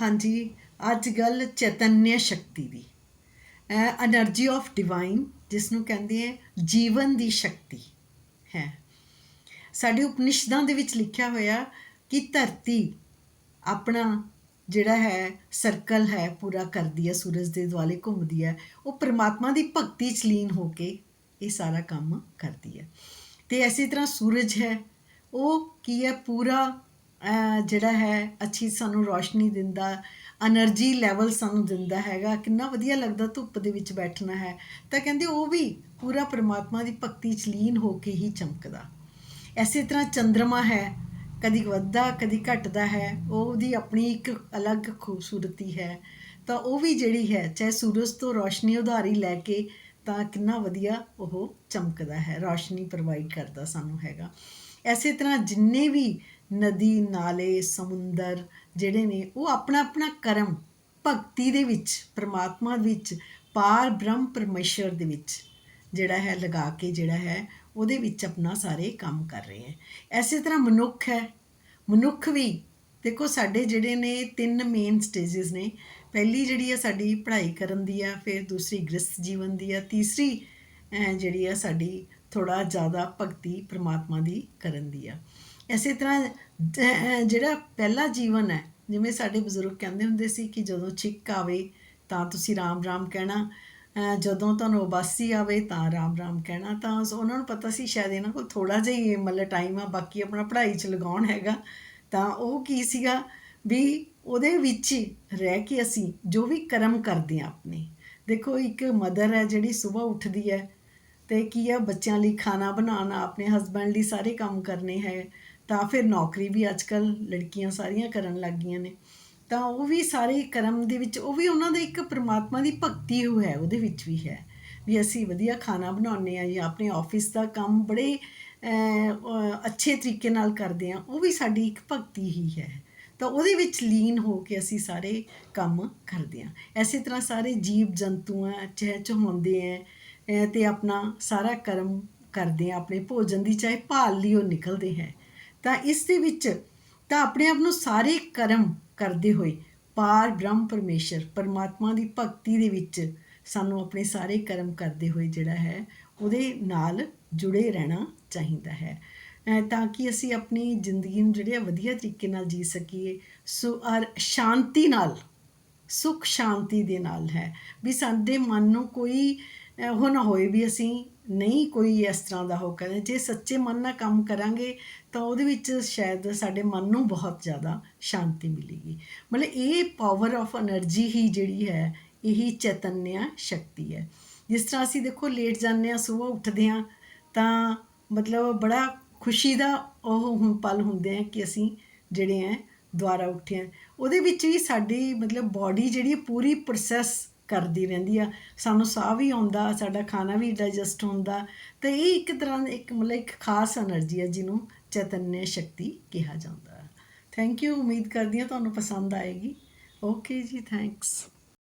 ਹਾਂਜੀ, ਅੱਜ ਗੱਲ ਚੈਤਨਯ ਸ਼ਕਤੀ ਦੀ। એનર્ਜੀ ਆਫ ਡਿਵਾਈਨ ਜਿਸ ਨੂੰ ਕਹਿੰਦੇ ਹੈ ਜੀਵਨ ਦੀ ਸ਼ਕਤੀ ਹੈ। ਸਾਡੇ ਉਪਨਿਸ਼ਦਾਂ ਦੇ ਵਿੱਚ ਲਿਖਿਆ ਹੋਇਆ ਕਿ ਧਰਤੀ ਆਪਣਾ ਜਿਹੜਾ ਹੈ ਸਰਕਲ ਹੈ, ਪੂਰਾ ਕਰਦੀ ਹੈ, ਸੂਰਜ ਦੇ ਦੁਆਲੇ ਘੁੰਮਦੀ ਹੈ। ਉਹ ਪ੍ਰਮਾਤਮਾ ਦੀ ਭਗਤੀ ਚ ਲੀਨ ਹੋ ਕੇ ਇਹ ਸਾਰਾ ਕੰਮ ਕਰਦੀ ਹੈ। ਤੇ ਐਸੀ ਤਰ੍ਹਾਂ ਸੂਰਜ ਹੈ, ਉਹ ਕੀ ਹੈ, ਪੂਰਾ ਜਿਹੜਾ ਹੈ, ਅੱਛੀ ਸਾਨੂੰ ਰੋਸ਼ਨੀ ਦਿੰਦਾ ਐਨਰਜੀ ਲੈਵਲ ਸਾਨੂੰ ਦਿੰਦਾ ਹੈਗਾ। ਕਿੰਨਾ ਵਧੀਆ ਲੱਗਦਾ ਧੁੱਪ ਦੇ ਵਿੱਚ ਬੈਠਣਾ ਹੈ। ਤਾਂ ਕਹਿੰਦੇ ਉਹ ਵੀ ਪੂਰਾ ਪ੍ਰਮਾਤਮਾ ਦੀ ਭਗਤੀ ਚ ਲੀਨ ਹੋ ਕੇ ਹੀ ਚਮਕਦਾ। ਐਸੇ ਤਰ੍ਹਾਂ ਚੰ드ਰਮਾ ਹੈ, ਕਦੀ ਵੱਧਦਾ, ਕਦੀ ਘਟਦਾ ਹੈ। ਉਹਦੀ ਆਪਣੀ ਇੱਕ ਅਲੱਗ ਖੂਬਸੂਰਤੀ ਹੈ। ਤਾਂ ਉਹ ਵੀ ਜਿਹੜੀ ਹੈ, ਚਾਹੇ ਸੂਰਜ ਤੋਂ ਰੋਸ਼ਨੀ ਉਧਾਰੀ ਲੈ ਕੇ, ਤਾਂ ਕਿੰਨਾ ਵਧੀਆ ਉਹ ਚਮਕਦਾ ਹੈ। ਰੋਸ਼ਨੀ ਪ੍ਰੋਵਾਈਡ ਕਰਦਾ ਸਾਨੂੰ ਹੈਗਾ। ਐਸੇ ਤਰ੍ਹਾਂ ਜਿੰਨੇ ਵੀ ਨਦੀ, ਨਾਲੇ, ਸਮੁੰਦਰ ਜਿਹੜੇ ਨੇ, ਉਹ ਆਪਣਾ ਆਪਣਾ ਕਰਮ ਭਗਤੀ ਦੇ ਵਿੱਚ, ਪ੍ਰਮਾਤਮਾ ਵਿੱਚ, ਪਾਰ ਬ੍ਰਹਮ ਪਰਮੇਸ਼ਰ ਦੇ ਵਿੱਚ ਜਿਹੜਾ ਹੈ, ਲਗਾ ਕੇ ਜਿਹੜਾ ਹੈ, ਉਹਦੇ ਵਿੱਚ ਆਪਣਾ ਸਾਰੇ ਕੰਮ ਕਰ ਰਹੇ ਹੈ। ਐਸੇ ਤਰ੍ਹਾਂ ਮਨੁੱਖ ਹੈ। ਮਨੁੱਖ ਵੀ, ਦੇਖੋ ਸਾਡੇ ਜਿਹੜੇ ਨੇ ਤਿੰਨ ਮੇਨ ਸਟੇजेस ਨੇ। ਪਹਿਲੀ ਜਿਹੜੀ ਹੈ ਸਾਡੀ ਪੜ੍ਹਾਈ ਕਰਨ ਦੀ ਆ, ਫਿਰ ਦੂਸਰੀ ਗ੍ਰਸਥ ਜੀਵਨ ਦੀ ਆ, ਤੀਸਰੀ ਜਿਹੜੀ ਆ ਸਾਡੀ ਥੋੜਾ ਜ਼ਿਆਦਾ ਭਗਤੀ ਪ੍ਰਮਾਤਮਾ ਦੀ ਕਰਨ ਦੀ ਆ। ਇਸੇ ਤਰ੍ਹਾਂ ਜਿਹੜਾ ਪਹਿਲਾ ਜੀਵਨ ਹੈ, ਜਿਵੇਂ ਸਾਡੇ ਬਜ਼ੁਰਗ ਕਹਿੰਦੇ ਹੁੰਦੇ ਸੀ ਕਿ ਜਦੋਂ ਛਿੱਕ ਆਵੇ ਤਾਂ ਤੁਸੀਂ ਰਾਮ ਰਾਮ ਕਹਿਣਾ ਜਦੋਂ ਤੁਹਾਨੂੰ ਉਬਾਸੀ ਆਵੇ ਤਾਂ ਰਾਮ ਰਾਮ ਕਹਿਣਾ, ਤਾਂ ਉਸ- ਉਹਨਾਂ ਨੂੰ ਪਤਾ ਸੀ ਸ਼ਾਇਦ ਇਹਨਾਂ ਕੋਲ ਥੋੜਾ ਜਿਹਾ ਹੀ ਮਤਲਬ ਟਾਈਮ ਆ, ਬਾਕੀ ਆਪਣਾ ਪੜ੍ਹਾਈ 'ਚ ਲਗਾਉਣ ਹੈਗਾ। ਤਾਂ ਉਹ ਕੀ ਸੀਗਾ ਵੀ ਉਹਦੇ ਵਿੱਚ ਹੀ ਰਹਿ ਕੇ ਅਸੀਂ ਜੋ ਵੀ ਕਰਮ ਕਰਦੇ ਆ ਆਪਣੇ, ਦੇਖੋ ਇੱਕ ਮਦਰ ਹੈ ਜਿਹੜੀ ਸਵੇਰ ਉੱਠਦੀ ਹੈ ਤੇ ਕੀ ਆ, ਬੱਚਿਆਂ ਲਈ ਖਾਣਾ ਬਣਾਉਣਾ, ਆਪਣੇ ਹਸਬੰਡ ਲਈ ਸਾਰੇ ਕੰਮ ਕਰਨੇ ਹੈ ਤਾਂ ਫਿਰ ਨੌਕਰੀ ਵੀ ਅੱਜਕੱਲ ਲੜਕੀਆਂ ਸਾਰੀਆਂ ਕਰਨ ਲੱਗ ਗਈਆਂ ਨੇ। ਤਾਂ ਉਹ ਵੀ ਸਾਰੇ ਕਰਮ ਦੇ ਵਿੱਚ ਉਹ ਵੀ ਉਹਨਾਂ ਦਾ ਇੱਕ ਪ੍ਰਮਾਤਮਾ ਦੀ ਭਗਤੀ ਹੋ ਹੈ ਉਹਦੇ ਵਿੱਚ ਵੀ ਹੈ। ਵੀ ਅਸੀਂ ਵਧੀਆ ਖਾਣਾ ਬਣਾਉਂਦੇ ਆ ਜਾਂ ਆਪਣੇ ਆਫਿਸ ਦਾ ਕੰਮ ਬੜੇ ਅੱਛੇ ਤਰੀਕੇ ਨਾਲ ਕਰਦੇ ਆ ਉਹ ਵੀ ਸਾਡੀ ਇੱਕ ਭਗਤੀ ਹੀ ਹੈ। ਤਾਂ ਉਹਦੇ ਵਿੱਚ ਲੀਨ ਹੋ ਕੇ ਅਸੀਂ ਸਾਰੇ ਕੰਮ ਕਰਦੇ ਆ ਐਸੇ ਤਰ੍ਹਾਂ ਸਾਰੇ ਜੀਵ ਜੰਤੂ ਆ ਚਹਿ ਚਹਾਉਂਦੇ ਆ ਅਹ, ਤੇ ਆਪਣਾ ਸਾਰਾ ਕਰਮ ਕਰਦੇ ਆ ਆਪਣੇ ਭੋਜਨ ਦੀ ਚਾਹੇ ਭਾਲ ਲਈ ਉਹ ਨਿਕਲਦੇ ਹੈ। ਤਾਂ ਇਸ ਦੇ ਵਿੱਚ ਤਾਂ ਆਪਣੇ ਆਪ ਨੂੰ ਸਾਰੇ ਕਰਮ ਕਰਦੇ ਹੋਏ ਪਾਰ ਬ੍ਰਹਮ ਪਰਮੇਸ਼ਰ, ਪਰਮਾਤਮਾ ਦੀ ਭਗਤੀ ਦੇ ਵਿੱਚ ਸਾਨੂੰ ਆਪਣੇ ਸਾਰੇ ਕਰਮ ਕਰਦੇ ਹੋਏ ਜਿਹੜਾ ਹੈ, ਉਹਦੇ ਨਾਲ ਜੁੜੇ ਰਹਿਣਾ ਚਾਹੀਦਾ ਹੈ। ਤਾਂ ਕਿ ਅਸੀਂ ਆਪਣੀ ਜ਼ਿੰਦਗੀ ਨੂੰ ਜਿਹੜੇ ਆ ਵਧੀਆ ਤਰੀਕੇ ਨਾਲ ਜੀ ਸਕੀਏ, ਸੋ ਔਰ ਸ਼ਾਂਤੀ ਨਾਲ, ਸੁਖ ਸ਼ਾਂਤੀ ਦੇ ਨਾਲ ਹੈ। ਵੀ ਸਾਡੇ ਮਨ ਨੂੰ ਕੋਈ ਉਹ ਨਾ ਹੋਏ ਵੀ ਅਸੀਂ ਨਹੀਂ ਕੋਈ ਇਸ ਤਰ੍ਹਾਂ ਦਾ ਹੋ ਕਹਿੰਦੇ ਜੇ ਸੱਚੇ ਮਨ ਨਾਲ ਕੰਮ ਕਰਾਂਗੇ ਤਾਂ ਉਹਦੇ ਵਿੱਚ ਸ਼ਾਇਦ ਸਾਡੇ ਮਨ ਨੂੰ ਬਹੁਤ ਜ਼ਿਆਦਾ ਸ਼ਾਂਤੀ ਮਿਲੇਗੀ। ਮਤਲਬ ਇਹ ਪਾਵਰ ਆਫ એનર્ਜੀ ਹੀ ਜਿਹੜੀ ਹੈ, ਇਹੀ ਚੈਤਨਿਆ ਸ਼ਕਤੀ ਹੈ। ਜਿਸ ਤਰ੍ਹਾਂ ਅਸੀਂ ਦੇਖੋ ਲੇਟ ਜਾਂਦੇ ਆ ਸਵੇਰ ਉੱਠਦੇ ਆ ਤਾਂ ਮਤਲਬ ਬੜਾ ਖੁਸ਼ੀ ਦਾ ਉਹ ਪਲ ਹੁੰਦੇ ਆ ਕਿ ਅਸੀਂ ਜਿਹੜੇ ਆ ਦੁਆਰਾ ਉੱਠੇ ਆ ਉਹਦੇ ਵਿੱਚ ਵੀ ਸਾਡੀ ਮਤਲਬ ਬਾਡੀ ਜਿਹੜੀ ਪੂਰੀ ਪ੍ਰੋਸੈਸ ਕਰਦੀ ਰਹਿੰਦੀ ਆ। ਸਾਨੂੰ ਸਾਹ ਵੀ ਆਉਂਦਾ, ਸਾਡਾ ਖਾਣਾ ਵੀ ਡਾਈਜੈਸਟ ਹੁੰਦਾ। ਤੇ ਇਹ ਇੱਕ ਤਰ੍ਹਾਂ ਦੀ ਇੱਕ ਮਤਲਬ ਇੱਕ ਖਾਸ એનર્ਜੀ ਆ, ਜਿਹਨੂੰ ਚੈਤਨਯ ਸ਼ਕਤੀ ਕਿਹਾ ਜਾਂਦਾ। ਥੈਂਕ ਯੂ ਉਮੀਦ ਕਰਦੀ ਹਾਂ ਤੁਹਾਨੂੰ ਪਸੰਦ ਆਏਗੀ। ਓਕੇ ਜੀ ਥੈਂਕਸ